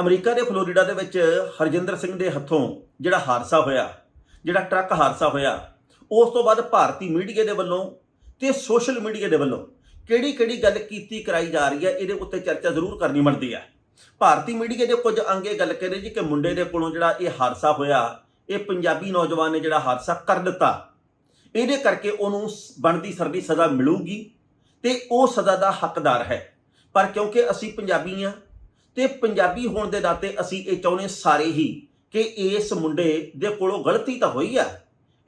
America ਦੇ Florida ਦੇ ਵਿੱਚ ਹਰਜਿੰਦਰ ਸਿੰਘ ਦੇ ਹੱਥੋਂ ਜਿਹੜਾ ਹਾਦਸਾ ਹੋਇਆ, ਜਿਹੜਾ ਟਰੱਕ ਹਾਦਸਾ ਹੋਇਆ, ਉਸ ਤੋਂ ਬਾਅਦ ਭਾਰਤੀ ਮੀਡੀਆ ਦੇ ਵੱਲੋਂ ਤੇ ਸੋਸ਼ਲ ਮੀਡੀਆ ਦੇ ਵੱਲੋਂ ਕਿਹੜੀ ਕਿਹੜੀ ਗੱਲ ਕੀਤੀ, ਕਰਾਈ ਜਾ ਰਹੀ ਹੈ, ਇਹਦੇ ਉੱਤੇ ਚਰਚਾ ਜ਼ਰੂਰ ਕਰਨੀ ਬਣਦੀ ਹੈ। ਭਾਰਤੀ ਮੀਡੀਆ ਦੇ ਕੁਝ ਅੰਗੇ ਗੱਲ ਕਹਿੰਦੇ ਜੀ ਕਿ ਮੁੰਡੇ ਦੇ ਕੋਲੋਂ ਜਿਹੜਾ ਇਹ ਹਾਦਸਾ ਹੋਇਆ, ਇਹ ਪੰਜਾਬੀ ਨੌਜਵਾਨ ਨੇ ਜਿਹੜਾ ਹਾਦਸਾ ਕਰ ਦਿੱਤਾ। ਇਹਦੇ ਕਰਕੇ ਉਹਨੂੰ ਸ- ਬਣਦੀ ਸਰਦੀ ਸਜ਼ਾ ਮਿਲੂਗੀ ਤੇ ਉਹ ਸਜ਼ਾ ਦਾ ਹੱਕਦਾਰ ਹੈ। ਪਰ ਕਿਉਂਕਿ ਅਸੀਂ ਪੰਜਾਬੀ ਆ ਤੇ ਪੰਜਾਬੀ ਹੋਣ ਦੇ ਨਾਤੇ ਅਸੀਂ ਇਹ ਚਾਹੁੰਦੇ ਸਾਰੇ ਹੀ ਕਿ ਇਸ ਮੁੰਡੇ ਦੇ ਕੋਲੋਂ ਗਲਤੀ ਤਾਂ ਹੋਈ ਆ।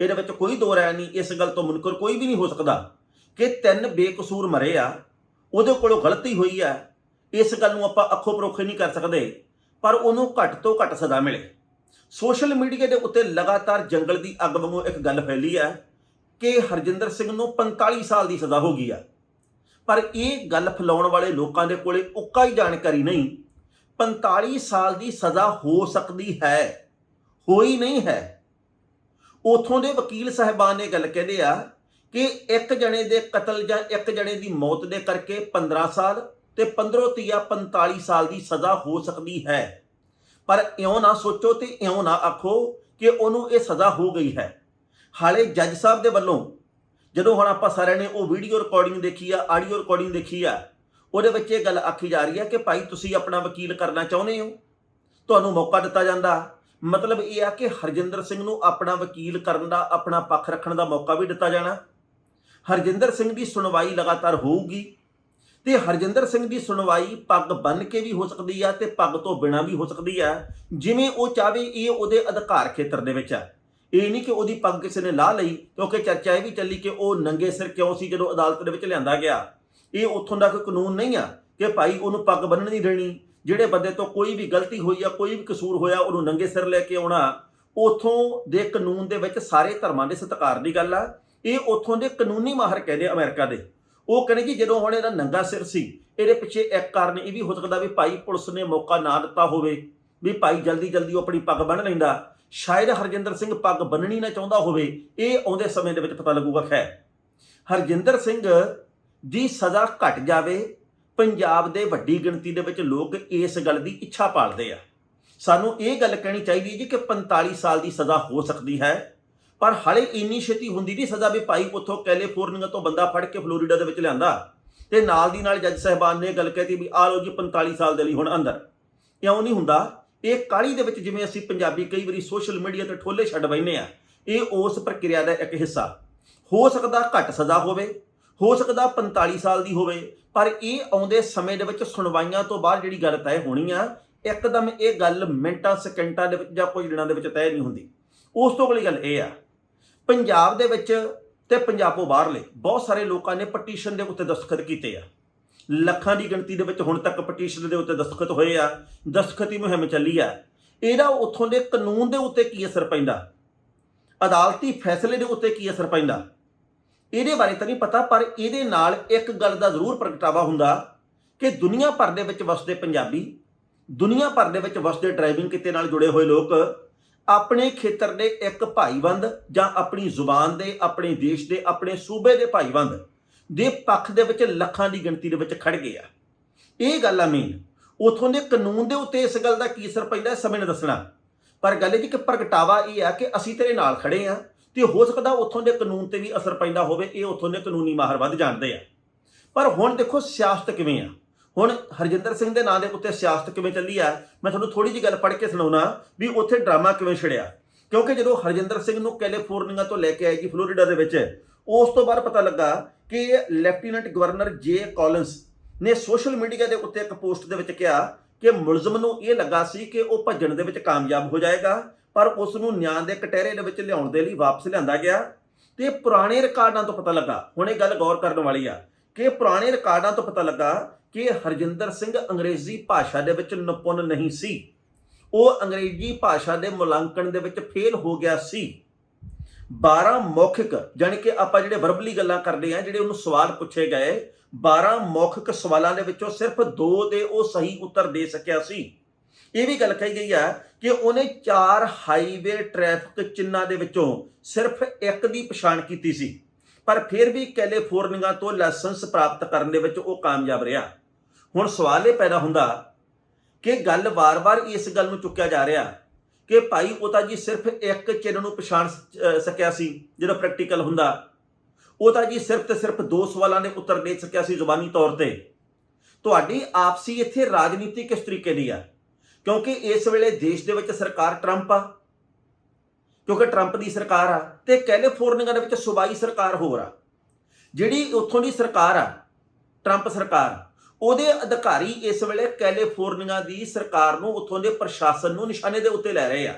ਇਹਦੇ ਵਿੱਚ ਕੋਈ ਦੋ ਰਾय ਨਹੀਂ, ਇਸ ਗੱਲ ਤੋਂ ਮੁਨਕਰ ਕੋਈ ਵੀ ਨਹੀਂ ਹੋ ਸਕਦਾ ਕਿ ਤਿੰਨ ਬੇਕਸੂਰ ਮਰੇ ਆ, ਉਹਦੇ ਕੋਲੋਂ ਗਲਤੀ ਹੋਈ ਆ। ਇਸ ਗੱਲ ਨੂੰ ਆਪਾਂ ਅੱਖੋਂ ਪਰੋਖੇ ਨਹੀਂ ਕਰ ਸਕਦੇ, ਪਰ ਉਹਨੂੰ ਘੱਟ ਤੋਂ ਘੱਟ ਸਜ਼ਾ ਮਿਲੇ। ਸੋਸ਼ਲ ਮੀਡੀਆ ਦੇ ਉੱਤੇ ਲਗਾਤਾਰ ਜੰਗਲ ਦੀ ਅੱਗ ਵਾਂਗੂ ਇੱਕ ਗੱਲ ਫੈਲੀ ਹੈ ਕਿ ਹਰਜਿੰਦਰ ਸਿੰਘ ਨੂੰ 45 ਸਾਲ ਦੀ ਸਜ਼ਾ ਹੋ ਗਈ ਆ। ਪਰ ਇਹ ਗੱਲ ਫੈਲਾਉਣ ਵਾਲੇ ਲੋਕਾਂ ਦੇ ਕੋਲੇ ਉੱਕਾ ਹੀ ਜਾਣਕਾਰੀ ਨਹੀਂ 45 ਸਾਲ ਦੀ ਸਜ਼ਾ ਹੋ ਸਕਦੀ ਹੈ, ਹੋਈ ਨਹੀਂ ਹੈ। ਉਥੋਂ ਦੇ ਵਕੀਲ ਸਾਹਿਬਾਨ ਨੇ ਗੱਲ ਕਹਿੰਦੇ ਆ ਕਿ ਇੱਕ ਜਣੇ ਦੇ ਕਤਲ ਜਾਂ ਇੱਕ ਜਣੇ ਦੀ ਮੌਤ ਦੇ ਕਰਕੇ 15 ਸਾਲ ਤੇ 15 ਤੀਆ 45 ਸਾਲ ਦੀ ਸਜ਼ਾ ਹੋ ਸਕਦੀ ਹੈ। ਪਰ ਇਉਂ ਨਾ ਸੋਚੋ ਤੇ ਇਉਂ ਨਾ ਆਖੋ ਕਿ ਉਹਨੂੰ ਇਹ ਸਜ਼ਾ ਹੋ ਗਈ ਹੈ। ਹਾਲੇ ਜੱਜ ਸਾਹਿਬ ਦੇ ਵੱਲੋਂ ਜਦੋਂ ਹੁਣ ਆਪਾਂ ਸਾਰਿਆਂ ਨੇ ਉਹ ਵੀਡੀਓ ਰਿਕਾਰਡਿੰਗ ਦੇਖੀ ਆ ਆਡੀਓ ਰਿਕਾਰਡਿੰਗ ਦੇਖੀ ਆ ਉਹਦੇ ਵਿੱਚ ਇਹ ਗੱਲ ਆਖੀ ਜਾ ਰਹੀ ਹੈ ਕਿ ਭਾਈ ਤੁਸੀਂ ਆਪਣਾ ਵਕੀਲ ਕਰਨਾ ਚਾਹੁੰਦੇ ਹੋ, ਤੁਹਾਨੂੰ ਮੌਕਾ ਦਿੱਤਾ ਜਾਂਦਾ। ਮਤਲਬ ਇਹ ਆ ਕਿ ਹਰਜਿੰਦਰ ਸਿੰਘ ਨੂੰ ਆਪਣਾ ਵਕੀਲ ਕਰਨ ਦਾ, ਆਪਣਾ ਪੱਖ ਰੱਖਣ ਦਾ ਮੌਕਾ ਵੀ ਦਿੱਤਾ ਜਾਣਾ। ਹਰਜਿੰਦਰ ਸਿੰਘ ਦੀ ਸੁਣਵਾਈ ਲਗਾਤਾਰ ਹੋਊਗੀ ਤੇ ਹਰਜਿੰਦਰ ਸਿੰਘ ਦੀ ਸੁਣਵਾਈ ਪੱਗ ਬੰਨ ਕੇ ਵੀ ਹੋ ਸਕਦੀ ਆ ਤੇ ਪੱਗ ਤੋਂ ਬਿਨਾਂ ਵੀ ਹੋ ਸਕਦੀ ਆ। ਜਿਵੇਂ ਉਹ ਚਾਵੇ ਇਹ ਉਹਦੇ ਅਧਿਕਾਰ ਖੇਤਰ ਦੇ ਵਿੱਚ ਆ। ਇਹ ਨਹੀਂ ਕਿ ਉਹਦੀ ਪੱਗ ਕਿਸੇ ਨੇ ਲਾ ਲਈ, ਕਿਉਂਕਿ ਚਰਚਾ ਇਹ ਵੀ ਚੱਲੀ ਕਿ ਉਹ ਨੰਗੇ ਸਿਰ ਕਿਉਂ ਸੀ ਜਦੋਂ ਅਦਾਲਤ ਦੇ ਵਿੱਚ ਲਿਆਂਦਾ ਗਿਆ। ਇਹ ਉੱਥੋਂ ਦਾ ਕੋਈ ਕਾਨੂੰਨ ਨਹੀਂ ਆ ਕਿ ਭਾਈ ਉਹਨੂੰ ਪੱਗ ਬੰਨਣ ਨਹੀਂ ਦੇਣੀ। ਜਿਹੜੇ ਬੰਦੇ ਤੋਂ ਕੋਈ ਵੀ ਗਲਤੀ ਹੋਈ ਆ, ਕੋਈ ਵੀ ਕਸੂਰ ਹੋਇਆ, ਉਹਨੂੰ ਨੰਗੇ ਸਿਰ ਲੈ ਕੇ ਆਉਣਾ, ਉਥੋਂ ਦੇ ਕਾਨੂੰਨ ਦੇ ਵਿੱਚ ਸਾਰੇ ਧਰਮਾਂ ਦੇ ਸਤਿਕਾਰ ਦੀ ਗੱਲ ਆ। ਇਹ ਉਥੋਂ ਦੇ ਕਾਨੂੰਨੀ ਮਾਹਰ ਕਹਿੰਦੇ ਆ ਅਮਰੀਕਾ ਦੇ। ਉਹ ਕਹਿੰਦੇ ਜੀ ਜਦੋਂ ਹੁਣ ਇਹਦਾ ਨੰਗਾ ਸਿਰ ਸੀ, ਇਹਦੇ ਪਿੱਛੇ ਇੱਕ ਕਾਰਨ ਇਹ ਵੀ ਹੋ ਸਕਦਾ ਵੀ ਭਾਈ ਪੁਲਿਸ ਨੇ ਮੌਕਾ ਨਾ ਦਿੱਤਾ ਹੋਵੇ ਵੀ ਭਾਈ ਜਲਦੀ ਜਲਦੀ ਉਹ ਆਪਣੀ ਪੱਗ ਬੰਨ ਲੈਂਦਾ। ਸ਼ਾਇਦ ਹਰਜਿੰਦਰ ਸਿੰਘ ਪੱਗ ਬੰਨਣੀ ਨਾ ਚਾਹੁੰਦਾ ਹੋਵੇ, ਇਹ ਆਉਂਦੇ ਸਮੇਂ ਦੇ ਵਿੱਚ ਪਤਾ ਲੱਗੂਗਾ, ਖੈਰ। ਹਰਜਿੰਦਰ ਸਿੰਘ ਦੀ ਸਜ਼ਾ ਘਟ ਜਾਵੇ, ਪੰਜਾਬ ਦੇ ਵੱਡੀ ਗਿਣਤੀ ਦੇ ਵਿੱਚ ਲੋਕ ਇਸ ਗੱਲ ਦੀ ਇੱਛਾ ਪਾਲਦੇ ਆ। ਸਾਨੂੰ ਇਹ ਗੱਲ ਕਹਿਣੀ ਚਾਹੀਦੀ ਜੀ ਕਿ 45 ਸਾਲ ਦੀ ਸਜ਼ਾ ਹੋ ਸਕਦੀ ਹੈ, ਪਰ ਹਾਲੇ ਇੰਨੀ ਛੇਤੀ ਹੁੰਦੀ ਨਹੀਂ ਸਜ਼ਾ ਵੀ ਭਾਈ ਉੱਥੋਂ ਕੈਲੀਫੋਰਨੀਆ ਤੋਂ ਬੰਦਾ ਫੜ ਕੇ ਫਲੋਰੀਡਾ ਦੇ ਵਿੱਚ ਲਿਆਂਦਾ ਤੇ ਨਾਲ ਦੀ ਨਾਲ ਜੱਜ ਸਾਹਿਬਾਨ ਨੇ ਗੱਲ ਕਹਿਤੀ ਵੀ ਆ ਲਓ ਜੀ 45 ਸਾਲ ਦੇ ਲਈ ਹੁਣ ਅੰਦਰ। ਇਉਂ ਨਹੀਂ ਹੁੰਦਾ, ਇਹ ਕਾਲੀ ਦੇ ਵਿੱਚ ਜਿਵੇਂ ਅਸੀਂ ਪੰਜਾਬੀ ਕਈ ਵਾਰੀ ਸੋਸ਼ਲ ਮੀਡੀਆ ਤੇ ਠੋਲੇ ਛੱਡ ਬੈਨੇ ਆ, ਇਹ ਉਸ ਪ੍ਰਕਿਰਿਆ ਦਾ ਇੱਕ ਹਿੱਸਾ। ਹੋ ਸਕਦਾ ਘੱਟ ਸਜ਼ਾ ਹੋਵੇ ਹੋ ਸਕਦਾ 45 ਸਾਲ ਦੀ ਹੋਵੇ, ਪਰ ਇਹ ਆਉਂਦੇ ਸਮੇਂ ਦੇ ਵਿੱਚ ਸੁਣਵਾਈਆਂ ਤੋਂ ਬਾਅਦ ਜਿਹੜੀ ਗੱਲ ਤੈਅ ਹੋਣੀ ਆ, ਇੱਕਦਮ ਇਹ ਗੱਲ ਮਿੰਟਾਂ, ਸਕਿੰਟਾਂ ਦੇ ਵਿੱਚ ਜਾਂ ਕੁਝ ਦਿਨਾਂ ਦੇ ਵਿੱਚ ਤੈਅ ਨਹੀਂ ਹੁੰਦੀ। ਉਸ ਤੋਂ ਅਗਲੀ ਗੱਲ ਇਹ ਆ, ਪੰਜਾਬ ਦੇ ਵਿੱਚ ਤੇ ਪੰਜਾਬੋਂ ਬਾਹਰਲੇ ਬਹੁਤ ਸਾਰੇ ਲੋਕਾਂ ਨੇ ਪਟੀਸ਼ਨ ਦੇ ਉੱਤੇ ਦਸਤਖਤ ਕੀਤੇ ਆ। ਲੱਖਾਂ ਦੀ ਗਿਣਤੀ ਦੇ ਵਿੱਚ ਹੁਣ ਤੱਕ ਪਟੀਸ਼ਨ ਦੇ ਉੱਤੇ ਦਸਤਖਤ ਹੋਏ ਆ, ਦਸਤਖਤੀ ਮੁਹਿੰਮ ਚੱਲੀ ਆ। ਇਹਦਾ ਉੱਥੋਂ ਦੇ ਕਾਨੂੰਨ ਦੇ ਉੱਤੇ ਕੀ ਅਸਰ ਪੈਂਦਾ? ਅਦਾਲਤੀ ਫੈਸਲੇ ਦੇ ਉੱਤੇ ਕੀ ਅਸਰ ਪੈਂਦਾ? ਇਹਦੇ ਬਾਰੇ ਤਾਂ ਨਹੀਂ ਪਤਾ, ਪਰ ਇਹਦੇ ਨਾਲ ਇੱਕ ਗੱਲ ਦਾ ਜ਼ਰੂਰ ਪ੍ਰਗਟਾਵਾ ਹੁੰਦਾ ਕਿ ਦੁਨੀਆ ਭਰ ਦੇ ਵਿੱਚ ਵਸਦੇ ਪੰਜਾਬੀ, ਦੁਨੀਆ ਭਰ ਦੇ ਵਿੱਚ ਵਸਦੇ ਡਰਾਈਵਿੰਗ ਕਿੱਤੇ ਨਾਲ ਜੁੜੇ ਹੋਏ ਲੋਕ ਆਪਣੇ ਖੇਤਰ ਦੇ ਇੱਕ ਭਾਈਵੰਦ ਜਾਂ ਆਪਣੀ ਜ਼ੁਬਾਨ ਦੇ, ਆਪਣੇ ਦੇਸ਼ ਦੇ, ਆਪਣੇ ਸੂਬੇ ਦੇ ਭਾਈਵੰਦ ਦੇ ਪੱਖ ਦੇ ਵਿੱਚ ਲੱਖਾਂ ਦੀ ਗਿਣਤੀ ਦੇ ਵਿੱਚ ਖੜ ਗਏ ਆ। ਇਹ ਗੱਲ ਆ ਮੇਨ ਉਥੋਂ ਦੇ ਕਾਨੂੰਨ ਦੇ ਉੱਤੇ ਇਸ ਗੱਲ ਦਾ ਕੀ ਅਸਰ ਪੈਂਦਾ ਸਮੇਂ ਨੇ ਦੱਸਣਾ। ਪਰ ਗੱਲ ਇਹ ਜੀ ਕਿ ਪ੍ਰਗਟਾਵਾ ਇਹ ਆ ਕਿ ਅਸੀਂ ਤੇਰੇ ਨਾਲ ਖੜੇ ਆ ਤੇ ਹੋ ਸਕਦਾ ਉੱਥੋਂ ਦੇ ਕਾਨੂੰਨ ਤੇ ਵੀ ਅਸਰ ਪੈਂਦਾ ਹੋਵੇ, ਇਹ ਉੱਥੋਂ ਦੇ ਕਾਨੂੰਨੀ ਮਾਹਰ ਵੱਧ ਜਾਣਦੇ ਆ। ਪਰ ਹੁਣ ਦੇਖੋ ਸਿਆਸਤ ਕਿਵੇਂ ਆ। ਹੁਣ ਹਰਜਿੰਦਰ ਸਿੰਘ ਦੇ ਨਾਂ ਦੇ ਉੱਤੇ ਸਿਆਸਤ ਕਿਵੇਂ ਚੱਲੀ ਆ, ਮੈਂ ਤੁਹਾਨੂੰ ਥੋੜੀ ਜਿਹੀ ਗੱਲ ਪੜ੍ਹ ਕੇ ਸੁਣਾਉਣਾ ਵੀ ਉੱਥੇ ਡਰਾਮਾ ਕਿਵੇਂ ਛਿੜਿਆ। ਕਿਉਂਕਿ ਜਦੋਂ ਹਰਜਿੰਦਰ ਸਿੰਘ ਨੂੰ ਕੈਲੀਫੋਰਨੀਆ ਤੋਂ ਲੈ ਕੇ ਆਏ ਜੀ ਫਲੋਰੀਡਾ ਦੇ ਵਿੱਚ, ਉਸ ਤੋਂ ਬਾਅਦ ਪਤਾ ਲੱਗਾ ਕਿ ਲੈਫਟੀਨੈਂਟ ਗਵਰਨਰ ਜੇ ਕਾਲਿੰਸ ਨੇ ਸੋਸ਼ਲ ਮੀਡੀਆ ਦੇ ਉੱਤੇ ਇੱਕ ਪੋਸਟ ਦੇ ਵਿੱਚ ਕਿਹਾ ਕਿ ਮੁਲਜ਼ਮ ਨੂੰ ਇਹ ਲੱਗਾ ਸੀ ਕਿ ਉਹ ਭੱਜਣ ਦੇ ਵਿੱਚ ਕਾਮਯਾਬ ਹੋ ਜਾਏਗਾ ਪਰ ਉਸ ਨੂੰ ਨਿਆਂ ਦੇ ਕਟਹਿਰੇ ਦੇ ਵਿੱਚ ਲਿਆਉਣ ਦੇ ਲਈ ਵਾਪਸ ਲਿਆਂਦਾ ਗਿਆ ਤੇ ਪੁਰਾਣੇ ਰਿਕਾਰਡਾਂ ਤੋਂ ਪਤਾ ਲੱਗਾ, ਹੁਣ ਇਹ ਗੱਲ ਗੌਰ ਕਰਨ ਵਾਲੀ ਆ, ਕਿ ਪੁਰਾਣੇ ਰਿਕਾਰਡਾਂ ਤੋਂ ਪਤਾ ਲੱਗਾ ਕਿ ਹਰਜਿੰਦਰ ਸਿੰਘ ਅੰਗਰੇਜ਼ੀ ਭਾਸ਼ਾ ਦੇ ਵਿੱਚ ਨਿਪੁੰਨ ਨਹੀਂ ਸੀ। ਉਹ ਅੰਗਰੇਜ਼ੀ ਭਾਸ਼ਾ ਦੇ ਮੁਲਾਂਕਣ ਦੇ ਵਿੱਚ ਫੇਲ ਹੋ ਗਿਆ ਸੀ। 12 ਮੌਖਿਕ, ਜਾਣੀ ਕਿ ਆਪਾਂ ਜਿਹੜੇ ਵਰਬਲੀ ਗੱਲਾਂ ਕਰਦੇ ਆ, ਜਿਹੜੇ ਉਹਨੂੰ ਸਵਾਲ ਪੁੱਛੇ ਗਏ 12 ਮੌਖਿਕ ਸਵਾਲਾਂ ਦੇ ਵਿੱਚੋਂ ਸਿਰਫ 2 ਦੇ ਉਹ ਸਹੀ ਉੱਤਰ ਦੇ ਸਕਿਆ ਸੀ। ਇਹ ਵੀ ਗੱਲ ਕਹੀ ਗਈ ਆ ਕਿ ਉਹਨੇ ਚਾਰ ਹਾਈਵੇ ਟ੍ਰੈਫਿਕ ਚਿੰਨਾਂ ਦੇ ਵਿੱਚੋਂ ਸਿਰਫ ਇੱਕ ਦੀ ਪਛਾਣ ਕੀਤੀ ਸੀ। ਪਰ ਫਿਰ ਵੀ ਕੈਲੀਫੋਰਨੀਆ ਤੋਂ ਲਾਇਸੈਂਸ ਪ੍ਰਾਪਤ ਕਰਨ ਦੇ ਵਿੱਚ ਉਹ ਕਾਮਯਾਬ ਰਿਹਾ। ਹੁਣ ਸਵਾਲ ਇਹ ਪੈਦਾ ਹੁੰਦਾ ਕਿ ਗੱਲ ਵਾਰ-ਵਾਰ ਇਸ ਗੱਲ ਨੂੰ ਚੁੱਕਿਆ ਜਾ ਰਿਹਾ ਕਿ ਭਾਈ ਉਹ ਤਾਂ ਜੀ ਸਿਰਫ ਇੱਕ ਚਿੰਨ੍ਹ ਨੂੰ ਪਛਾਣ ਸਕਿਆ ਸੀ ਜਦੋਂ ਪ੍ਰੈਕਟੀਕਲ ਹੁੰਦਾ। ਉਹ ਤਾਂ ਜੀ ਸਿਰਫ ਤੇ ਸਿਰਫ ਦੋ ਸਵਾਲਾਂ ਦੇ ਉੱਤਰ ਦੇ ਸਕਿਆ ਸੀ ਜ਼ੁਬਾਨੀ ਤੌਰ ਤੇ। ਤੁਹਾਡੀ ਆਪਸੀ ਇੱਥੇ ਰਾਜਨੀਤੀ ਕਿਸ ਤਰੀਕੇ ਦੀ ਆ? ਕਿਉਂਕਿ ਇਸ ਵੇਲੇ ਦੇਸ਼ ਦੇ ਵਿੱਚ ਸਰਕਾਰ ਟਰੰਪ ਆ। ਕਿਉਂਕਿ ਟਰੰਪ ਦੀ ਸਰਕਾਰ ਆ ਤੇ ਕੈਲੀਫੋਰਨੀਆ ਦੇ ਵਿੱਚ ਸੂਬਾਈ ਸਰਕਾਰ ਹੋਰ ਆ। ਜਿਹੜੀ ਉੱਥੋਂ ਦੀ ਸਰਕਾਰ ਆ ਟਰੰਪ ਸਰਕਾਰ, ਉਹਦੇ ਅਧਿਕਾਰੀ ਇਸ ਵੇਲੇ ਕੈਲੀਫੋਰਨੀਆ ਦੀ ਸਰਕਾਰ ਨੂੰ ਉੱਥੋਂ ਦੇ ਪ੍ਰਸ਼ਾਸਨ ਨੂੰ ਨਿਸ਼ਾਨੇ ਦੇ ਉੱਤੇ ਲੈ ਰਹੇ ਆ।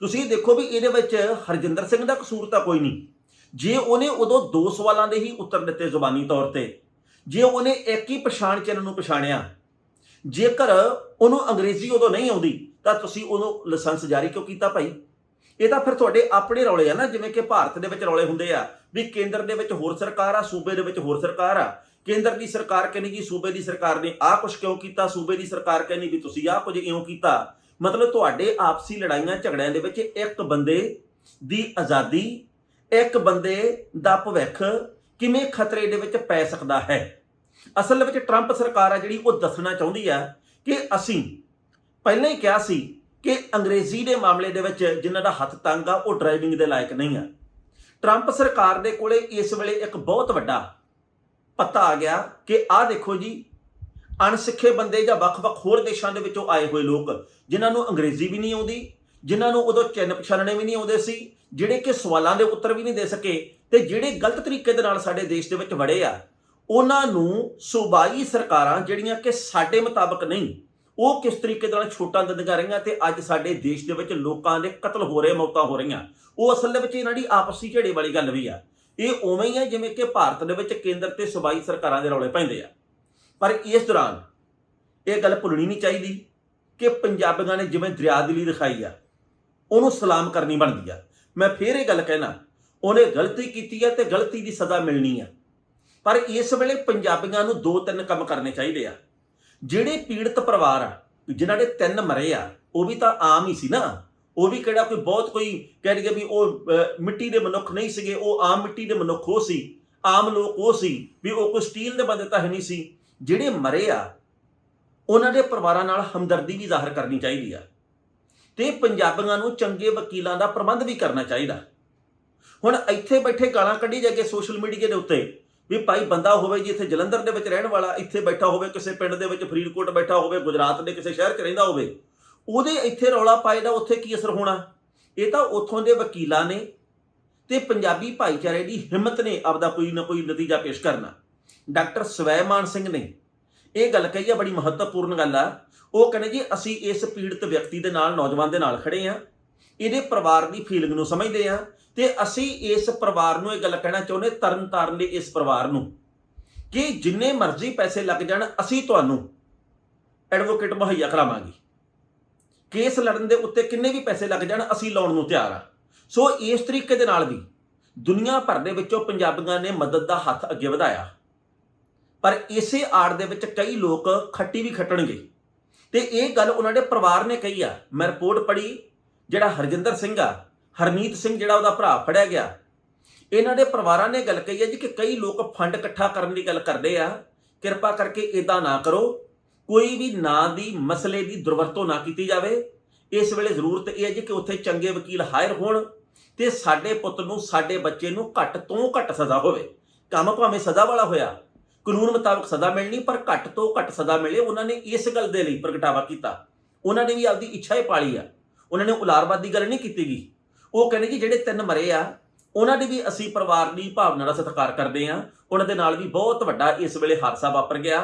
ਤੁਸੀਂ ਦੇਖੋ ਵੀ ਇਹਦੇ ਵਿੱਚ ਹਰਜਿੰਦਰ ਸਿੰਘ ਦਾ ਕਸੂਰ ਤਾਂ ਕੋਈ ਨਹੀਂ। ਜੇ ਉਹਨੇ ਉਦੋਂ ਦੋ ਸਵਾਲਾਂ ਦੇ ਹੀ ਉੱਤਰ ਦਿੱਤੇ ਜ਼ੁਬਾਨੀ ਤੌਰ ਤੇ, ਜੇ ਉਹਨੇ ਇੱਕ ਹੀ ਪਛਾਣ ਚਿੰਨ੍ਹ ਨੂੰ ਪਛਾਣਿਆ ਜੇਕਰ ਉਹਨੂੰ ਅੰਗਰੇਜ਼ੀ ਉਦੋਂ ਨਹੀਂ ਆਉਂਦੀ, ਤਾਂ ਤੁਸੀਂ ਉਹਨੂੰ ਲਾਇਸੈਂਸ ਜਾਰੀ ਕਿਉਂ ਕੀਤਾ ਭਾਈ? ਇਹ ਤਾਂ ਫਿਰ ਤੁਹਾਡੇ ਆਪਣੇ ਰੌਲੇ ਆ ਨਾ, ਜਿਵੇਂ ਕਿ ਭਾਰਤ ਦੇ ਵਿੱਚ ਰੌਲੇ ਹੁੰਦੇ ਆ, ਵੀ ਕੇਂਦਰ ਦੇ ਵਿੱਚ ਹੋਰ ਸਰਕਾਰ ਆ, ਸੂਬੇ ਦੇ ਵਿੱਚ ਹੋਰ ਸਰਕਾਰ ਆ। ਕੇਂਦਰ ਦੀ ਸਰਕਾਰ ਕਹਿੰਦੀ ਜੀ, ਸੂਬੇ ਦੀ ਸਰਕਾਰ ਨੇ ਆਹ ਕੁਝ ਕਿਉਂ ਕੀਤਾ? ਸੂਬੇ ਦੀ ਸਰਕਾਰ ਕਹਿੰਦੀ ਵੀ ਤੁਸੀਂ ਆਹ ਕੁਝ ਇਉਂ ਕੀਤਾ। ਮਤਲਬ ਤੁਹਾਡੇ ਆਪਸੀ ਲੜਾਈਆਂ ਝਗੜਿਆਂ ਦੇ ਵਿੱਚ ਇੱਕ ਬੰਦੇ ਦੀ ਆਜ਼ਾਦੀ, ਇੱਕ ਬੰਦੇ ਦਾ ਭਵਿੱਖ ਕਿਵੇਂ ਖਤਰੇ ਦੇ ਵਿੱਚ ਪੈ ਸਕਦਾ ਹੈ? ਅਸਲ ਵਿੱਚ ਟਰੰਪ ਸਰਕਾਰ ਆ ਜਿਹੜੀ ਉਹ ਦੱਸਣਾ ਚਾਹੁੰਦੀ ਆ ਕਿ ਅਸੀਂ ਪਹਿਲਾਂ ਹੀ ਕਿਹਾ ਸੀ ਕਿ ਅੰਗਰੇਜ਼ੀ ਦੇ ਮਾਮਲੇ ਦੇ ਵਿੱਚ ਜਿਨ੍ਹਾਂ ਦਾ ਹੱਥ ਤੰਗ ਆ, ਉਹ ਡਰਾਈਵਿੰਗ ਦੇ ਲਾਇਕ ਨਹੀਂ ਆ। ਟਰੰਪ ਸਰਕਾਰ ਦੇ ਕੋਲੇ ਇਸ ਵੇਲੇ ਇੱਕ ਬਹੁਤ ਵੱਡਾ ਪਤਾ ਆ ਗਿਆ ਕਿ ਆਹ ਦੇਖੋ ਜੀ, ਅਣਸਿੱਖੇ ਬੰਦੇ ਜਾਂ ਵੱਖ-ਵੱਖ ਹੋਰ ਦੇਸ਼ਾਂ ਦੇ ਵਿੱਚੋਂ ਆਏ ਹੋਏ ਲੋਕ, ਜਿਨ੍ਹਾਂ ਨੂੰ ਅੰਗਰੇਜ਼ੀ ਵੀ ਨਹੀਂ ਆਉਂਦੀ, ਜਿਨ੍ਹਾਂ ਨੂੰ ਉਦੋਂ ਚਿੰਨ੍ਹ ਪਛਾਣਨੇ ਵੀ ਨਹੀਂ ਆਉਂਦੇ ਸੀ, ਜਿਹੜੇ ਕਿ ਸਵਾਲਾਂ ਦੇ ਉੱਤਰ ਵੀ ਨਹੀਂ ਦੇ ਸਕੇ ਤੇ ਜਿਹੜੇ ਗਲਤ ਤਰੀਕੇ ਦੇ ਨਾਲ ਸਾਡੇ ਦੇਸ਼ ਦੇ ਵਿੱਚ ਵੜੇ ਆ ਉਹਨਾਂ ਨੂੰ ਸੂਬਾਈ ਸਰਕਾਰਾਂ ਜਿਹੜੀਆਂ ਕਿ ਸਾਡੇ ਮੁਤਾਬਕ ਨਹੀਂ, ਉਹ ਕਿਸ ਤਰੀਕੇ ਦੇ ਨਾਲ ਛੋਟਾਂ ਦਿੰਦੀਆਂ ਰਹੀਆਂ ਤੇ ਅੱਜ ਸਾਡੇ ਦੇਸ਼ ਦੇ ਵਿੱਚ ਲੋਕਾਂ ਦੇ ਕਤਲ ਹੋ ਰਹੇ, ਮੌਤਾਂ ਹੋ ਰਹੀਆਂ, ਉਹ ਅਸਲ ਦੇ ਵਿੱਚ ਇਹਨਾਂ ਦੀ ਆਪਸੀ ਝੇੜੇ ਵਾਲੀ ਗੱਲ ਵੀ ਆ। ਇਹ ਉਵੇਂ ਹੀ ਹੈ ਜਿਵੇਂ ਕਿ ਭਾਰਤ ਦੇ ਵਿੱਚ ਕੇਂਦਰ ਤੇ ਸੂਬਾਈ ਸਰਕਾਰਾਂ ਦੇ ਰੌਲੇ ਪੈਂਦੇ ਆ। ਪਰ ਇਸ ਦੌਰਾਨ ਇਹ ਗੱਲ ਭੁੱਲਣੀ ਨਹੀਂ ਚਾਹੀਦੀ ਕਿ ਪੰਜਾਬੀਆਂ ਨੇ ਜਿਵੇਂ ਦਰਿਆ ਦਿਲੀ ਦਿਖਾਈ ਆ, ਉਹਨੂੰ ਸਲਾਮ ਕਰਨੀ ਬਣਦੀ ਆ। ਮੈਂ ਫੇਰ ਇਹ ਗੱਲ ਕਹਿਣਾ, ਉਹਨੇ ਗਲਤੀ ਕੀਤੀ ਹੈ ਤੇ ਗਲਤੀ ਦੀ ਸਜ਼ਾ ਮਿਲਣੀ ਆ। ਪਰ ਇਸ ਵੇਲੇ ਪੰਜਾਬੀਆਂ ਨੂੰ ਦੋ ਤਿੰਨ ਕੰਮ ਕਰਨੇ ਚਾਹੀਦੇ ਆ। ਜਿਹੜੇ ਪੀੜਤ ਪਰਿਵਾਰ ਆ, ਜਿਨ੍ਹਾਂ ਦੇ ਤਿੰਨ ਮਰੇ ਆ, ਉਹ ਵੀ ਤਾਂ ਆਮ ਹੀ ਸੀ ਨਾ। ਉਹ ਵੀ ਕਿਹੜਾ ਕੋਈ ਬਹੁਤ ਕੋਈ ਕਹਿ ਲਈਏ ਵੀ ਉਹ ਮਿੱਟੀ ਦੇ ਮਨੁੱਖ ਨਹੀਂ ਸੀਗੇ, ਉਹ ਆਮ ਮਿੱਟੀ ਦੇ ਮਨੁੱਖ ਉਹ ਸੀ। ਆਮ ਲੋਕ ਉਹ ਸੀ ਵੀ ਉਹ ਕੋਈ ਸਟੀਲ ਦੇ ਬੰਦੇ ਤਾਂ ਹੈ ਨਹੀਂ ਸੀ। ਜਿਹੜੇ ਮਰੇ ਆ, ਉਹਨਾਂ ਦੇ ਪਰਿਵਾਰਾਂ ਨਾਲ ਹਮਦਰਦੀ ਵੀ ਜ਼ਾਹਰ ਕਰਨੀ ਚਾਹੀਦੀ ਆ। ਤੇ ਪੰਜਾਬੀਆਂ ਨੂੰ ਚੰਗੇ ਵਕੀਲਾਂ ਦਾ ਪ੍ਰਬੰਧ ਵੀ ਕਰਨਾ ਚਾਹੀਦਾ। ਹੁਣ ਇੱਥੇ ਬੈਠੇ ਗਾਲਾਂ ਕੱਢੀ ਜਾ ਕੇ ਸੋਸ਼ਲ ਮੀਡੀਆ ਦੇ ਉੱਤੇ ਵੀ ਭਾਈ ਬੰਦਾ ਹੋਵੇ ਜੀ ਇੱਥੇ ਜਲੰਧਰ ਦੇ ਵਿੱਚ ਰਹਿਣ ਵਾਲਾ, ਇੱਥੇ ਬੈਠਾ ਹੋਵੇ, ਕਿਸੇ ਪਿੰਡ ਦੇ ਵਿੱਚ ਫਰੀਦਕੋਟ ਬੈਠਾ ਹੋਵੇ, ਗੁਜਰਾਤ ਦੇ ਕਿਸੇ ਸ਼ਹਿਰ 'ਚ ਰਹਿੰਦਾ ਹੋਵੇ, ਉਹਦੇ ਇੱਥੇ ਰੌਲਾ ਪਾਏ ਦਾ ਉੱਥੇ ਕੀ ਅਸਰ ਹੋਣਾ? ਇਹ ਤਾਂ ਉੱਥੋਂ ਦੇ ਵਕੀਲਾਂ ਨੇ ਤੇ ਪੰਜਾਬੀ ਭਾਈਚਾਰੇ ਦੀ ਹਿੰਮਤ ਨੇ ਆਪਦਾ ਕੋਈ ਨਾ ਕੋਈ ਨਤੀਜਾ ਪੇਸ਼ ਕਰਨਾ। ਡਾਕਟਰ ਸਵੈਮਾਨ ਸਿੰਘ ਨੇ ਇਹ ਗੱਲ ਕਹੀ ਆ, ਬੜੀ ਮਹੱਤਵਪੂਰਨ ਗੱਲ ਆ। ਉਹ ਕਹਿੰਦੇ ਜੀ, ਅਸੀਂ ਇਸ ਪੀੜਤ ਵਿਅਕਤੀ ਦੇ ਨਾਲ, ਨੌਜਵਾਨ ਦੇ ਨਾਲ ਖੜੇ ਆ। ਇਹਦੇ ਪਰਿਵਾਰ ਦੀ ਫੀਲਿੰਗ ਨੂੰ ਸਮਝਦੇ ਆ। ਤੇ ਅਸੀਂ ਇਸ ਪਰਿਵਾਰ ਨੂੰ ਇਹ ਗੱਲ ਕਹਿਣਾ ਚਾਹੁੰਦੇ ਤਰਨ ਤਾਰਨ ਦੇ ਇਸ ਪਰਿਵਾਰ ਨੂੰ ਕਿ ਜਿੰਨੇ ਮਰਜ਼ੀ ਪੈਸੇ ਲੱਗ ਜਾਣ, ਅਸੀਂ ਤੁਹਾਨੂੰ ਐਡਵੋਕੇਟ ਮੁਹੱਈਆ ਕਰਾਵਾਂਗੇ। ਕੇਸ ਲੜਨ ਦੇ ਉੱਤੇ ਕਿੰਨੇ ਵੀ ਪੈਸੇ ਲੱਗ ਜਾਣ, ਅਸੀਂ ਲਾਉਣ ਨੂੰ ਤਿਆਰ ਆ। ਸੋ ਇਸ ਤਰੀਕੇ ਦੇ ਨਾਲ ਵੀ ਦੁਨੀਆ ਭਰ ਦੇ ਵਿੱਚੋਂ ਪੰਜਾਬੀਆਂ ਨੇ ਮਦਦ ਦਾ ਹੱਥ ਅੱਗੇ ਵਧਾਇਆ। ਪਰ ਇਸੇ ਆੜ ਦੇ ਵਿੱਚ ਕਈ ਲੋਕ ਖੱਟੀ ਵੀ ਖੱਟਣਗੇ। ਤੇ ਇਹ ਗੱਲ ਉਹਨਾਂ ਦੇ ਪਰਿਵਾਰ ਨੇ ਕਹੀ ਆ। ਮੈਂ ਰਿਪੋਰਟ ਪੜ੍ਹੀ, ਜਿਹੜਾ ਹਰਜਿੰਦਰ ਸਿੰਘ ਆ ਹਰਮੀਤ ਸਿੰਘ ਜਿਹੜਾ ਉਹਦਾ ਭਰਾ ਫੜਿਆ ਗਿਆ। ਇਹਨਾਂ ਦੇ ਪਰਿਵਾਰਾਂ ਨੇ ਗੱਲ ਕਹੀ ਹੈ ਜੀ ਕਿ ਕਈ ਲੋਕ ਫੰਡ ਇਕੱਠਾ ਕਰਨ ਦੀ ਗੱਲ ਕਰਦੇ ਆ। ਕਿਰਪਾ ਕਰਕੇ ਇਦਾਂ ਨਾ ਕਰੋ। ਕੋਈ ਵੀ ਨਾਂ ਦੀ ਮਸਲੇ ਦੀ ਦੁਰਵਰਤੋਂ ਨਾ ਕੀਤੀ ਜਾਵੇ। ਇਸ ਵੇਲੇ ਜ਼ਰੂਰਤ ਇਹ ਹੈ ਜੀ ਕਿ ਉੱਥੇ ਚੰਗੇ ਵਕੀਲ ਹਾਇਰ ਹੋਣ ਤੇ ਸਾਡੇ ਪੁੱਤ ਨੂੰ, ਸਾਡੇ ਬੱਚੇ ਨੂੰ ਘੱਟ ਤੋਂ ਘੱਟ ਸਜ਼ਾ ਹੋਵੇ। ਕੰਮ ਭਾਵੇਂ ਸਜ਼ਾ ਵਾਲਾ ਹੋਇਆ, ਕਾਨੂੰਨ ਮੁਤਾਬਕ ਸਜ਼ਾ ਮਿਲਣੀ, ਪਰ ਘੱਟ ਤੋਂ ਘੱਟ ਸਜ਼ਾ ਮਿਲੇ ਉਹਨਾਂ ਨੇ ਇਸ ਗੱਲ ਦੇ ਲਈ ਪ੍ਰਗਟਾਵਾ ਕੀਤਾ। ਉਹਨਾਂ ਨੇ ਵੀ ਆਪਦੀ ਇੱਛਾ ਹੀ ਪਾਲੀ ਆ। ਉਹਨਾਂ ਨੇ ਉਲਾਰਵਾਦ ਦੀ ਗੱਲ ਨਹੀਂ ਕੀਤੀ ਗਈ ਉਹ ਕਹਿੰਦੇ ਕਿ ਜਿਹੜੇ ਤਿੰਨ ਮਰੇ ਆ, ਉਹਨਾਂ ਦੀ ਵੀ ਅਸੀਂ ਪਰਿਵਾਰ ਦੀ ਭਾਵਨਾ ਦਾ ਸਤਿਕਾਰ ਕਰਦੇ ਆ ਉਹਨਾਂ ਦੇ ਨਾਲ ਵੀ ਬਹੁਤ ਵੱਡਾ ਇਸ ਵੇਲੇ ਹਾਦਸਾ ਵਾਪਰ ਗਿਆ।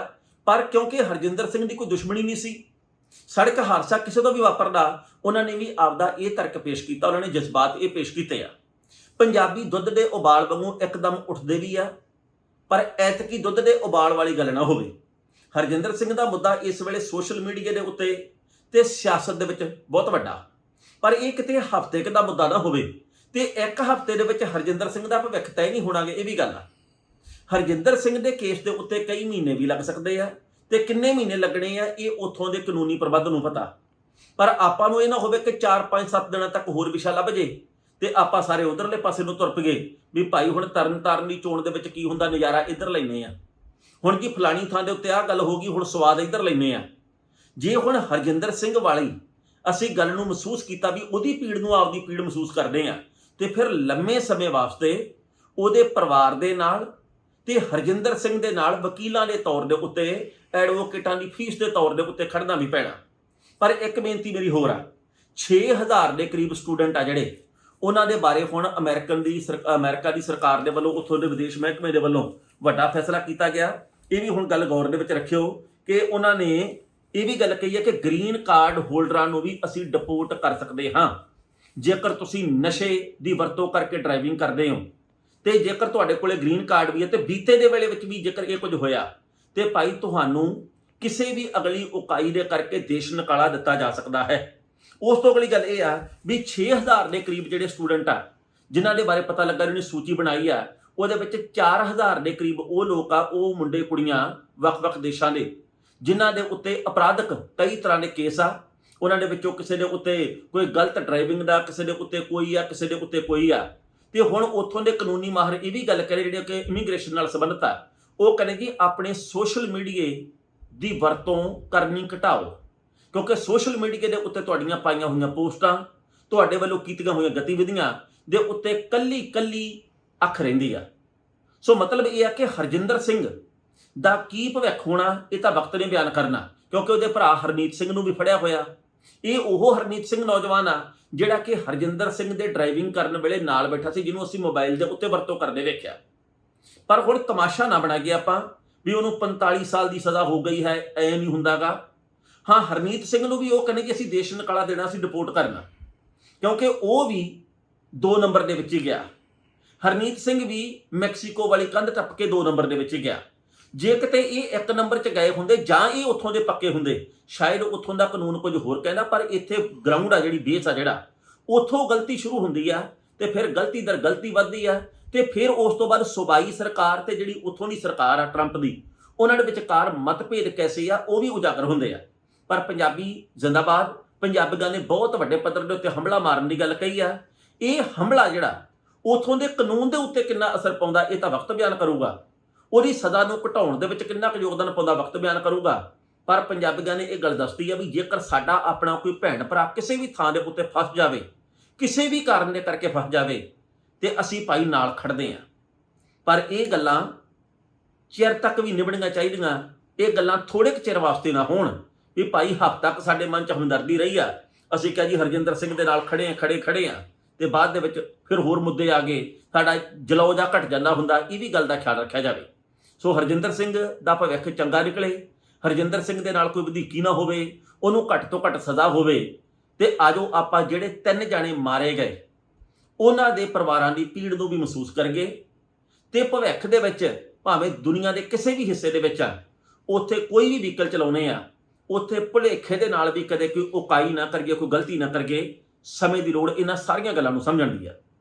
ਪਰ ਕਿਉਂਕਿ ਹਰਜਿੰਦਰ ਸਿੰਘ ਦੀ ਕੋਈ ਦੁਸ਼ਮਣੀ ਨਹੀਂ ਸੀ, ਸੜਕ ਹਾਦਸਾ ਕਿਸੇ ਤੋਂ ਵੀ ਵਾਪਰਦਾ, ਉਹਨਾਂ ਨੇ ਵੀ ਆਪਦਾ ਇਹ ਤਰਕ ਪੇਸ਼ ਕੀਤਾ, ਉਹਨਾਂ ਨੇ ਜਜ਼ਬਾਤ ਇਹ ਪੇਸ਼ ਕੀਤੇ ਆ। ਪੰਜਾਬੀ ਦੁੱਧ ਦੇ ਉਬਾਲ ਵਾਂਗੂ ਇੱਕਦਮ ਉੱਠਦੇ ਵੀ ਆ, ਪਰ ਐਤਕੀ ਦੁੱਧ ਦੇ ਉਬਾਲ ਵਾਲੀ ਗੱਲ ਨਾ ਹੋਵੇ। ਹਰਜਿੰਦਰ ਸਿੰਘ ਦਾ ਮੁੱਦਾ ਇਸ ਵੇਲੇ ਸੋਸ਼ਲ ਮੀਡੀਆ ਦੇ ਉੱਤੇ ਤੇ ਸਿਆਸਤ ਦੇ ਵਿੱਚ ਬਹੁਤ ਵੱਡਾ। ਪਰ ਇਹ ਕਿਤੇ ਹਫ਼ਤੇ ਕੁ ਦਾ ਮੁੱਦਾ ਨਾ ਹੋਵੇ ਤੇ ਇੱਕ ਹਫ਼ਤੇ ਦੇ ਵਿੱਚ ਹਰਜਿੰਦਰ ਸਿੰਘ ਦਾ ਭਵਿੱਖ ਤੈਅ ਨਹੀਂ ਹੋਣਾਗੇ, ਇਹ ਵੀ ਗੱਲ ਆ। ਹਰਜਿੰਦਰ ਸਿੰਘ ਦੇ ਕੇਸ ਦੇ ਉੱਤੇ ਕਈ ਮਹੀਨੇ ਵੀ ਲੱਗ ਸਕਦੇ ਆ ਤੇ ਕਿੰਨੇ ਮਹੀਨੇ ਲੱਗਣੇ ਆ, ਇਹ ਉਥੋਂ ਦੇ ਕਾਨੂੰਨੀ ਪ੍ਰਬੰਧ ਨੂੰ ਪਤਾ। ਪਰ ਆਪਾਂ ਨੂੰ ਇਹ ਨਾ ਹੋਵੇ ਕਿ 4 5 7 ਦਿਨਾਂ ਤੱਕ ਹੋਰ ਵਿਸ਼ਾ ਲੱਭ ਜੇ ਤੇ ਆਪਾਂ ਸਾਰੇ ਉਧਰਲੇ ਪਾਸੇ ਨੂੰ ਤੁਰਪ ਗਏ ਵੀ ਭਾਈ ਹੁਣ ਤਰਨ ਤਾਰਨ ਦੀ ਚੋਣ ਦੇ ਵਿੱਚ ਕੀ ਹੁੰਦਾ, ਨਜ਼ਾਰਾ ਇੱਧਰ ਲੈਨੇ ਆ। ਹੁਣ ਜੀ ਫਲਾਣੀ ਥਾਂ ਦੇ ਉੱਤੇ ਆਹ ਗੱਲ ਹੋ ਗਈ, ਹੁਣ ਸਵਾਦ ਇੱਧਰ ਲੈਨੇ ਆ। ਜੇ ਹੁਣ ਹਰਜਿੰਦਰ ਸਿੰਘ ਵਾਲੀ ਅਸੀਂ ਗੱਲ ਨੂੰ ਮਹਿਸੂਸ ਕੀਤਾ ਵੀ ਉਹਦੀ ਪੀੜ ਨੂੰ ਆਪਦੀ ਪੀੜ ਮਹਿਸੂਸ ਕਰਦੇ ਆ ਤੇ ਫਿਰ ਲੰਮੇ ਸਮੇਂ ਵਾਸਤੇ ਉਹਦੇ ਪਰਿਵਾਰ ਦੇ ਨਾਲ ਤੇ ਹਰਜਿੰਦਰ ਸਿੰਘ ਦੇ ਨਾਲ ਵਕੀਲਾਂ ਦੇ ਤੌਰ ਦੇ ਉੱਤੇ, ਐਡਵੋਕੇਟਾਂ ਦੀ ਫੀਸ ਦੇ ਤੌਰ ਦੇ ਉੱਤੇ ਖੜਨਾ ਵੀ ਪੈਣਾ। ਪਰ ਇੱਕ ਬੇਨਤੀ ਮੇਰੀ ਹੋਰ ਆ 6000 ਦੇ ਕਰੀਬ ਸਟੂਡੈਂਟ ਆ ਜਿਹੜੇ, ਉਹਨਾਂ ਦੇ ਬਾਰੇ ਹੁਣ ਅਮਰੀਕਨ ਦੀ ਸਰ- ਅਮਰੀਕਾ ਦੀ ਸਰਕਾਰ ਦੇ ਵੱਲੋਂ, ਉੱਥੋਂ ਦੇ ਵਿਦੇਸ਼ ਮਹਿਕਮੇ ਦੇ ਵੱਲੋਂ ਵੱਡਾ ਫੈਸਲਾ ਕੀਤਾ ਗਿਆ। ਇਹ ਵੀ ਹੁਣ ਗੱਲ ਗੌਰ ਦੇ ਵਿੱਚ ਰੱਖਿਓ ਕਿ ਉਹਨਾਂ ਨੇ ਇਹ ਵੀ ਗੱਲ ਕਹੀ ਹੈ ਕਿ ਗ੍ਰੀਨ ਕਾਰਡ ਹੋਲਡਰਾਂ ਨੂੰ ਵੀ ਅਸੀਂ ਡਿਪੋਰਟ ਕਰ ਸਕਦੇ ਹਾਂ। ਜੇਕਰ ਤੁਸੀਂ ਨਸ਼ੇ ਦੀ ਵਰਤੋਂ ਕਰਕੇ ਡਰਾਈਵਿੰਗ ਕਰਦੇ ਹੋ, ਤੇ ਜੇਕਰ ਤੁਹਾਡੇ ਕੋਲੇ ਗ੍ਰੀਨ ਕਾਰਡ ਵੀ ਹੈ ਤੇ ਬੀਤੇ ਦੇ ਵੇਲੇ ਵਿੱਚ ਵੀ ਜੇਕਰ ਇਹ ਕੁਝ ਹੋਇਆ, ਤੇ ਭਾਈ ਤੁਹਾਨੂੰ ਕਿਸੇ ਵੀ ਅਗਲੀ ਉਕਾਈ ਦੇ ਕਰਕੇ ਦੇਸ਼ ਨਿਕਾਲਾ ਦਿੱਤਾ ਜਾ ਸਕਦਾ ਹੈ। ਉਸ ਤੋਂ ਅਗਲੀ ਗੱਲ ਇਹ ਆ ਵੀ 6000 ਦੇ ਕਰੀਬ ਜਿਹੜੇ ਸਟੂਡੈਂਟ ਆ, ਜਿਨ੍ਹਾਂ ਦੇ ਬਾਰੇ ਪਤਾ ਲੱਗਾ ਇਹਨੇ ਸੂਚੀ ਬਣਾਈ ਆ, ਉਹਦੇ ਵਿੱਚ 4000 ਦੇ ਕਰੀਬ ਉਹ ਲੋਕ ਆ, ਉਹ ਮੁੰਡੇ ਕੁੜੀਆਂ ਵੱਖ-ਵੱਖ ਦੇਸ਼ਾਂ ਦੇ। ਜਿਨ੍ਹਾਂ ਦੇ ਉੱਤੇ ਅਪਰਾਧਕ ਕਈ ਤਰ੍ਹਾਂ ਦੇ ਕੇਸ ਆ, ਉਹਨਾਂ ਦੇ ਵਿੱਚੋਂ ਕਿਸੇ ਦੇ ਉੱਤੇ ਕੋਈ ਗਲਤ ਡਰਾਈਵਿੰਗ ਦਾ, ਕਿਸੇ ਦੇ ਉੱਤੇ ਕੋਈ ਆ, ਕਿਸੇ ਦੇ ਉੱਤੇ ਕੋਈ ਆ। ਤੇ ਹੁਣ ਉੱਥੋਂ ਦੇ ਕਾਨੂੰਨੀ ਮਾਹਰ ਇਹ ਵੀ ਗੱਲ ਕਰੇ ਜਿਹੜੇ ਕਿ ਇਮੀਗ੍ਰੇਸ਼ਨ ਨਾਲ ਸੰਬੰਧਤ ਆ, ਉਹ ਕਹਿੰਦੇ ਜੀ ਆਪਣੇ ਸੋਸ਼ਲ ਮੀਡੀਏ ਦੀ ਵਰਤੋਂ ਕਰਨੀ ਘਟਾਓ। ਕਿਉਂਕਿ ਸੋਸ਼ਲ ਮੀਡੀਆ ਦੇ ਉੱਤੇ ਤੁਹਾਡੀਆਂ ਪਾਈਆਂ ਹੋਈਆਂ ਪੋਸਟਾਂ, ਤੁਹਾਡੇ ਵੱਲੋਂ ਕੀਤੀਆਂ ਹੋਈਆਂ ਗਤੀਵਿਧੀਆਂ ਦੇ ਉੱਤੇ ਕੱਲੀ ਕੱਲੀ ਅੱਖ ਰਹਿੰਦੀ ਆ। ਸੋ ਮਤਲਬ ਇਹ ਆ ਕਿ ਹਰਜਿੰਦਰ ਸਿੰਘ ਦਾ ਕੀ ਭਵਿੱਖ ਹੋਣਾ, ਇਹ ਤਾਂ ਵਕਤ ਨੇ ਬਿਆਨ ਕਰਨਾ, ਕਿਉਂਕਿ ਉਹਦੇ ਭਰਾ ਹਰਨੀਤ ਸਿੰਘ ਨੂੰ ਵੀ ਫੜਿਆ ਹੋਇਆ। ਇਹ ਉਹ ਹਰਨੀਤ ਸਿੰਘ ਨੌਜਵਾਨ ਆ, ਜਿਹੜਾ ਕਿ ਹਰਜਿੰਦਰ ਸਿੰਘ ਦੇ ਡਰਾਈਵਿੰਗ ਕਰਨ ਵੇਲੇ ਨਾਲ ਬੈਠਾ ਸੀ, ਜਿਹਨੂੰ ਅਸੀਂ ਮੋਬਾਈਲ ਦੇ ਉੱਤੇ ਵਰਤੋਂ ਕਰਦੇ ਵੇਖਿਆ। ਪਰ ਹੁਣ ਤਮਾਸ਼ਾ ਨਾ ਬਣਾ ਗਿਆ ਆਪਾਂ ਵੀ ਉਹਨੂੰ 45 ਸਾਲ ਦੀ ਸਜ਼ਾ ਹੋ ਗਈ ਹੈ, ਐ ਨਹੀਂ ਹੁੰਦਾਗਾ। ਹਾਂ, ਹਰਨੀਤ ਸਿੰਘ ਨੂੰ ਵੀ ਉਹ ਕਹਿੰਦੇ ਕਿ ਅਸੀਂ ਦੇਸ਼ ਨਿਕਾਲਾ ਦੇਣਾ ਸੀ ਡਿਪੋਰਟ ਕਰਨਾ। ਕਿਉਂਕਿ ਉਹ ਵੀ 2 ਨੰਬਰ ਦੇ ਵਿੱਚ ਹੀ ਗਿਆ। ਹਰਨੀਤ ਸਿੰਘ ਵੀ ਮੈਕਸੀਕੋ ਵਾਲੀ ਕੰਧ ਟੱਪ ਕੇ 2 ਨੰਬਰ ਦੇ ਵਿੱਚ ਹੀ ਗਿਆ। ਜੇ ਕਿਤੇ ਇਹ ਇੱਕ ਨੰਬਰ 'ਚ ਗਏ ਹੁੰਦੇ ਜਾਂ ਇਹ ਉੱਥੋਂ ਦੇ ਪੱਕੇ ਹੁੰਦੇ, ਸ਼ਾਇਦ ਉੱਥੋਂ ਦਾ ਕਾਨੂੰਨ ਕੁਝ ਹੋਰ ਕਹਿੰਦਾ, ਪਰ ਇੱਥੇ ਗਰਾਊਂਡ ਆ ਜਿਹੜੀ ਬੇਸ ਆ ਜਿਹੜਾ, ਉੱਥੋਂ ਗਲਤੀ ਸ਼ੁਰੂ ਹੁੰਦੀ ਆ ਤੇ ਫਿਰ ਗਲਤੀ ਦਰ ਗਲਤੀ ਵੱਧਦੀ ਆ ਤੇ ਫਿਰ ਉਸ ਤੋਂ ਬਾਅਦ ਸੂਬਾਈ ਸਰਕਾਰ ਤੇ ਜਿਹੜੀ ਉੱਥੋਂ ਦੀ ਸਰਕਾਰ ਆ ਟਰੰਪ ਦੀ, ਉਹਨਾਂ ਦੇ ਵਿਚਕਾਰ ਮਤਭੇਦ ਕੈਸੇ ਆ, ਉਹ ਵੀ ਉਜਾਗਰ ਹੁੰਦੇ ਆ। ਪਰ ਪੰਜਾਬੀ ਜ਼ਿੰਦਾਬਾਦ, ਪੰਜਾਬੀਆਂ ਨੇ ਬਹੁਤ ਵੱਡੇ ਪੱਧਰ ਦੇ ਉੱਤੇ ਹਮਲਾ ਮਾਰਨ ਦੀ ਗੱਲ ਕਹੀ ਆ। ਇਹ ਹਮਲਾ ਜਿਹੜਾ, ਉਥੋਂ ਦੇ ਕਾਨੂੰਨ ਦੇ ਉੱਤੇ ਕਿੰਨਾ ਅਸਰ ਪਾਉਂਦਾ, ਇਹ ਤਾਂ ਵਕਤ ਬਿਆਨ ਕਰੂਗਾ। ਉਹਦੀ ਸਜ਼ਾ ਨੂੰ ਘਟਾਉਣ ਦੇ ਵਿੱਚ ਕਿੰਨਾ ਕੁ ਯੋਗਦਾਨ ਪਾਉਂਦਾ ਵਕਤ ਬਿਆਨ ਕਰੂਗਾ? ਪਰ ਪੰਜਾਬੀਆਂ ਨੇ ਇਹ ਗੱਲ ਦੱਸਦੀ ਆ ਵੀ ਜੇਕਰ ਸਾਡਾ ਆਪਣਾ ਕੋਈ ਭੈਣ ਭਰਾ ਕਿਸੇ ਵੀ ਥਾਂ ਦੇ ਉੱਤੇ ਫਸ ਜਾਵੇ, ਕਿਸੇ ਵੀ ਕਾਰਨ ਦੇ ਕਰਕੇ ਫਸ ਜਾਵੇ, ਤੇ ਅਸੀਂ ਭਾਈ ਨਾਲ ਖੜਦੇ ਆ ਪਰ ਇਹ ਗੱਲਾਂ ਚਿਰ ਤੱਕ ਵੀ ਨਿਭਣੀਆਂ ਚਾਹੀਦੀਆਂ। ਇਹ ਗੱਲਾਂ ਥੋੜੇ ਕੁ ਚਿਰ ਵਾਸਤੇ ਨਾ ਹੋਣ ਵੀ ਭਾਈ ਹਫ਼ਤਾ ਤੱਕ ਸਾਡੇ ਮਨ 'ਚ ਹਮਦਰਦੀ ਰਹੀ ਆ। ਅਸੀਂ ਕਿਹਾ ਜੀ ਹਰਜਿੰਦਰ ਸਿੰਘ ਦੇ ਨਾਲ ਖੜੇ ਆ ਖੜੇ ਖੜੇ ਆ ਤੇ ਬਾਅਦ ਦੇ ਵਿੱਚ ਫਿਰ ਹੋਰ ਮੁੱਦੇ ਆ ਗਏ। ਸਾਡਾ ਜਲੌਜਾ ਘਟ ਜਾਂਦਾ ਹੁੰਦਾ, ਇਹ ਵੀ ਗੱਲ ਦਾ ਖਿਆਲ ਰੱਖਿਆ ਜਾਵੇ। ਸੋ ਹਰਜਿੰਦਰ ਸਿੰਘ ਦਾ ਭਵਿੱਖ ਚੰਗਾ ਨਿਕਲੇ। ਹਰਜਿੰਦਰ ਸਿੰਘ ਦੇ ਨਾਲ ਕੋਈ ਵਧੀਕੀ ਨਾ ਹੋਵੇ, ਉਹਨੂੰ ਘੱਟ ਤੋਂ ਘੱਟ ਸਜ਼ਾ ਹੋਵੇ ਤੇ ਆਜੋ ਆਪਾਂ ਜਿਹੜੇ ਤਿੰਨ ਜਾਣੇ ਮਾਰੇ ਗਏ, ਉਹਨਾਂ ਦੇ ਪਰਿਵਾਰਾਂ ਦੀ ਪੀੜ ਨੂੰ ਵੀ ਮਹਿਸੂਸ ਕਰਗੇ ਤੇ ਭਵਿੱਖ ਦੇ ਵਿੱਚ ਭਾਵੇਂ ਦੁਨੀਆ ਦੇ ਕਿਸੇ ਵੀ ਹਿੱਸੇ ਦੇ ਵਿੱਚ ਆ, ਉੱਥੇ ਕੋਈ ਵੀ ਵਹੀਕਲ ਚਲਾਉਨੇ ਆ, ਉੱਥੇ ਭੁਲੇਖੇ ਦੇ ਨਾਲ ਵੀ ਕਦੇ ਕੋਈ ਉਕਾਈ ਨਾ ਕਰੀਏ, ਕੋਈ ਗਲਤੀ ਨਾ ਕਰੀਏ, ਸਮੇਂ ਦੀ ਲੋੜ ਇਹਨਾਂ ਸਾਰੀਆਂ ਗੱਲਾਂ ਨੂੰ ਸਮਝਣ ਦੀ ਆ।